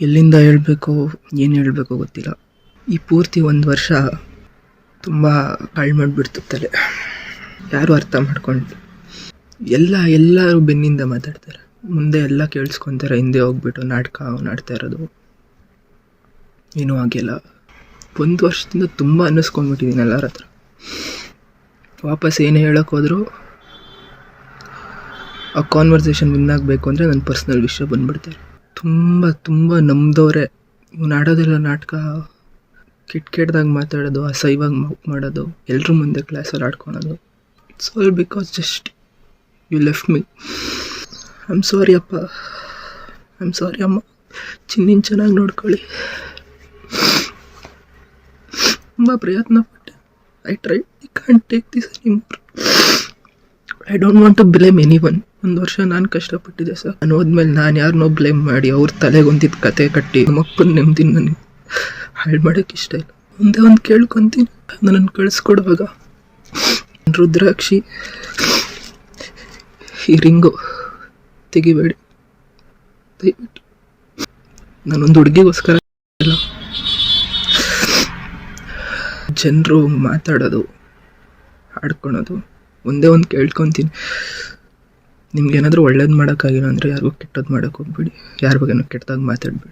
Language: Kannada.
ಎಲ್ಲಿಂದ ಹೇಳಬೇಕು, ಏನು ಹೇಳಬೇಕು ಗೊತ್ತಿಲ್ಲ. ಈ ಪೂರ್ತಿ ಒಂದು ವರ್ಷ ತುಂಬ ಹಾಳು ಮಾಡಿಬಿಡ್ತು ತಲೆ. ಯಾರು ಅರ್ಥ ಮಾಡ್ಕೊಂಡು ಎಲ್ಲ, ಎಲ್ಲರೂ ಬೆನ್ನಿಂದ ಮಾತಾಡ್ತಾರೆ. ಮುಂದೆ ಎಲ್ಲ ಕೇಳಿಸ್ಕೊತಾರೆ, ಹಿಂದೆ ಹೋಗ್ಬಿಟ್ಟು ನಾಟಕ ನಾಡ್ತಾ ಇರೋದು. ಏನೂ ಆಗಿಲ್ಲ. ಒಂದು ವರ್ಷದಿಂದ ತುಂಬ ಅನ್ನಿಸ್ಕೊಂಡ್ಬಿಟ್ಟಿದ್ದೀನಿ ಎಲ್ಲರ ಹತ್ರ. ವಾಪಸ್ ಏನು ಹೇಳೋಕೆ ಹೋದ್ರು? ಆ ಕಾನ್ವರ್ಸೇಷನ್ ವಿನ್ ಆಗಬೇಕು ಅಂದರೆ ನನ್ನ ಪರ್ಸ್ನಲ್ ವಿಷಯ ಬಂದ್ಬಿಡ್ತಾರೆ ತುಂಬ ತುಂಬ ನಂಬಿದವ್ರೆ ಇವ್ನು ಆಡೋದೆಲ್ಲ ನಾಟಕ. ಕೆಟ್ಟ ಕೆಟ್ಟದಾಗ ಮಾತಾಡೋದು, ಅಸಹ್ಯವಾಗಿ ಮಾಡೋದು. ಎಲ್ಲರ ಮುಂದೆ ಕ್ಲಾಸಲ್ಲಿ ಆಡ್ಕೊಳೋದು. It's all because just you left me I am sorry ಅಪ್ಪ. ಐ ಆಮ್ ಸಾರಿ ಅಮ್ಮ. ಚಿನ್ನಿನ ಚೆನ್ನಾಗಿ ನೋಡ್ಕೊಳ್ಳಿ. ತುಂಬ ಪ್ರಯತ್ನ ಪಟ್ಟೆ. I try I can't take this I don't want to blame anyone ಒಂದು ವರ್ಷ ನಾನು ಕಷ್ಟಪಟ್ಟಿದ್ದೆ ಸರ್. ನಾನು ಹೋದ್ಮೇಲೆ ನಾನು ಯಾರನ್ನೋ ಬ್ಲೇಮ್ ಮಾಡಿ ಅವ್ರ ತಲೆಗೊಂದಿದ್ದು ಕತೆ ಕಟ್ಟಿ ನಮ್ಮಪ್ಪನ ನೆಮ್ಮದಿನ ನನಗೆ ಹಾಳು ಮಾಡೋಕ್ಕೆ ಇಷ್ಟ ಇಲ್ಲ. ಒಂದೇ ಒಂದು ಕೇಳ್ಕೊತೀನಿ. ನನ್ನ ಕಳಿಸ್ಕೊಡುವಾಗ ರುದ್ರಾಕ್ಷಿ, ಈ ರಿಂಗು ತೆಗಿಬೇಡಿ. ದಯವಿಟ್ಟು. ನಾನೊಂದು ಹುಡುಗಿಗೋಸ್ಕರ ಜನರು ಮಾತಾಡೋದು, ಆಡ್ಕೊಳೋದು, ಒಂದೇ ಒಂದು ಕೇಳ್ಕೊತೀನಿ. ನಿಮ್ಗೇನಾದರೂ ಒಳ್ಳೇದು ಮಾಡೋಕ್ಕಾಗಿಲ್ಲ ಅಂದರೆ ಯಾರಿಗೂ ಕೆಟ್ಟದ್ದು ಮಾಡೋಕ್ಕೆ ಹೋಗ್ಬೇಡಿ. ಯಾರ ಬಗ್ಗೆನೂ ಕೆಟ್ಟದಾಗಿ ಮಾತಾಡಬೇಡಿ.